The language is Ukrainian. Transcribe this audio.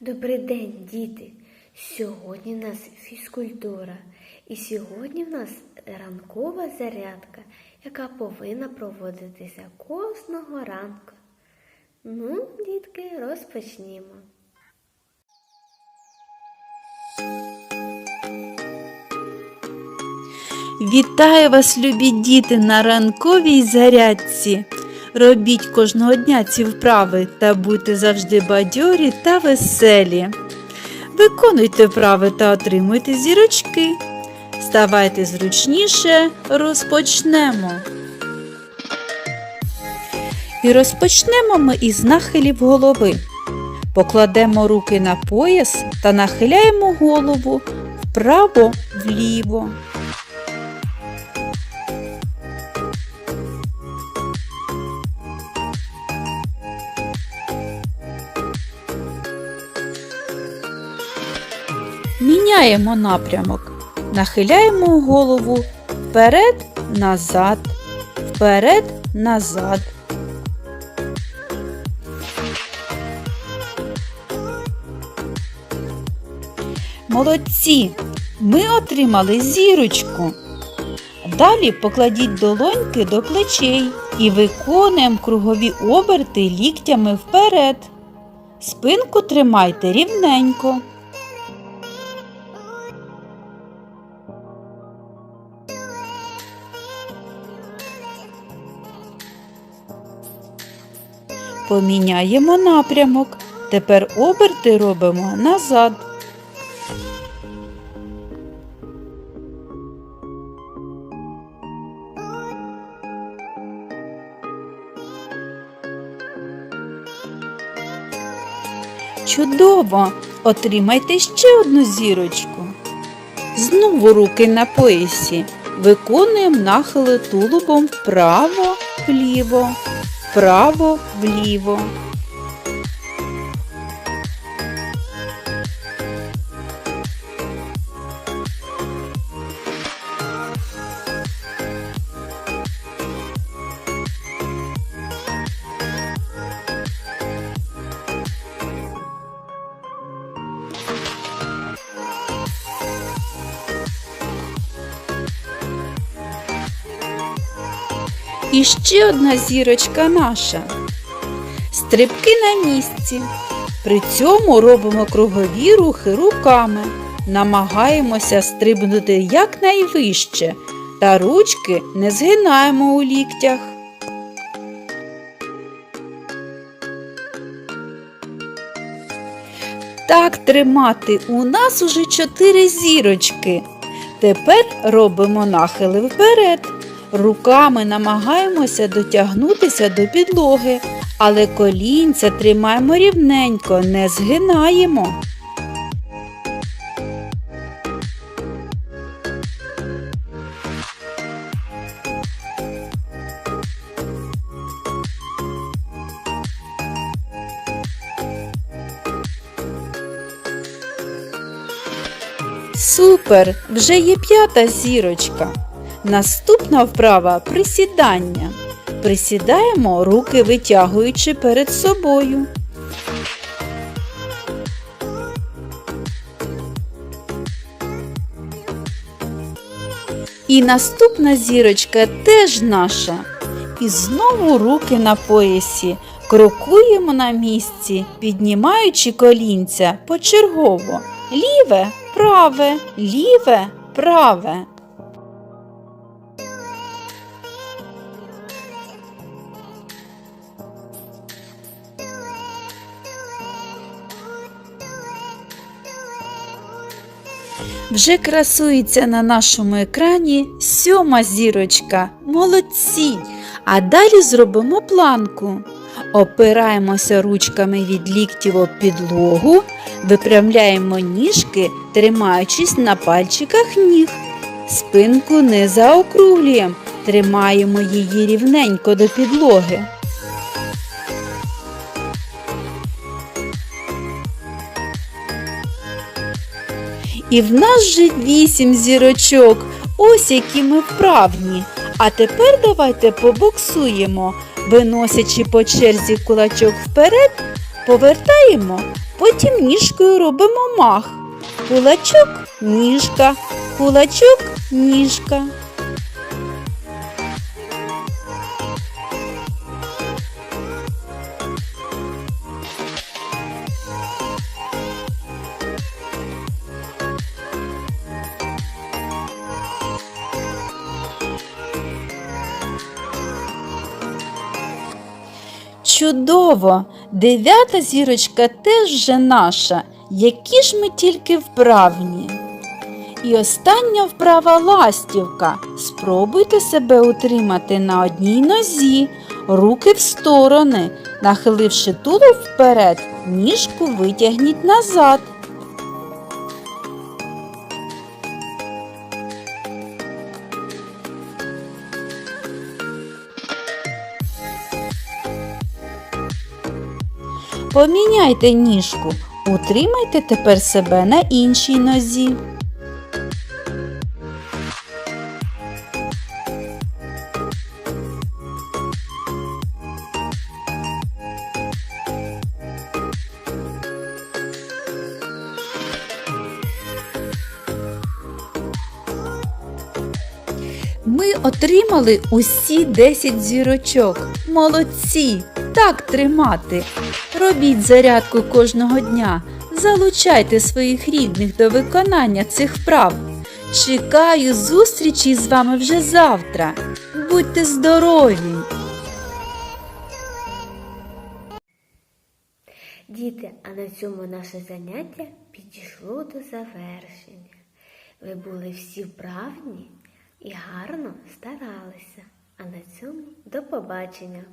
Добрий день, діти! Сьогодні в нас фізкультура, і сьогодні в нас ранкова зарядка, яка повинна проводитися кожного ранку. Ну, дітки, розпочнімо. Вітаю вас, любі діти, на ранковій зарядці. Робіть кожного дня ці вправи та будьте завжди бадьорі та веселі. Виконуйте вправи та отримуйте зірочки. Ставайте зручніше, розпочнемо. І розпочнемо ми із нахилів голови. Покладемо руки на пояс та нахиляємо голову вправо-вліво. Міняємо напрямок. Нахиляємо голову вперед, назад, вперед, назад. Молодці! Ми отримали зірочку. Далі покладіть долоньки до плечей і виконуємо кругові оберти ліктями вперед. Спинку тримайте рівненько. Поміняємо напрямок. Тепер оберти робимо назад. Чудово! Отримайте ще одну зірочку. Знову руки на поясі. Виконуємо нахили тулубом вправо, вліво, І ще одна зірочка наша. Стрибки на місці. При цьому робимо кругові рухи руками. Намагаємося стрибнути якнайвище та ручки не згинаємо у ліктях. Так тримати у нас уже чотири зірочки. Тепер робимо нахили вперед. Руками намагаємося дотягнутися до підлоги, але колінця тримаємо рівненько, не згинаємо. Супер! Вже є п'ята зірочка. Наступна вправа присідання. Присідаємо, руки витягуючи перед собою. І наступна зірочка теж наша. І знову руки на поясі. Крокуємо на місці, піднімаючи колінця почергово. Ліве, праве, ліве, праве. Вже красується на нашому екрані сьома зірочка. Молодці! А далі зробимо планку. Опираємося ручками від ліктів об підлогу, випрямляємо ніжки, тримаючись на пальчиках ніг. Спинку не заокруглюємо, тримаємо її рівненько до підлоги. І в нас же вісім зірочок. Ось які ми вправні. А тепер давайте побоксуємо, виносячи по черзі кулачок вперед, повертаємо, потім ніжкою робимо мах. Кулачок ніжка, кулачок ніжка. Чудово! Дев'ята зірочка теж же наша. Які ж ми тільки вправні. І остання вправа ластівка. Спробуйте себе утримати на одній нозі, руки в сторони, нахиливши тулуб вперед, ніжку витягніть назад. Поміняйте ніжку, утримайте тепер себе на іншій нозі. Ми отримали усі 10 зірочок. Молодці! Так тримати. Робіть зарядку кожного дня. Залучайте своїх рідних до виконання цих вправ. Чекаю зустрічі з вами вже завтра. Будьте здорові! Діти, а на цьому наше заняття підійшло до завершення. Ви були всі вправні і гарно старалися. А на цьому до побачення!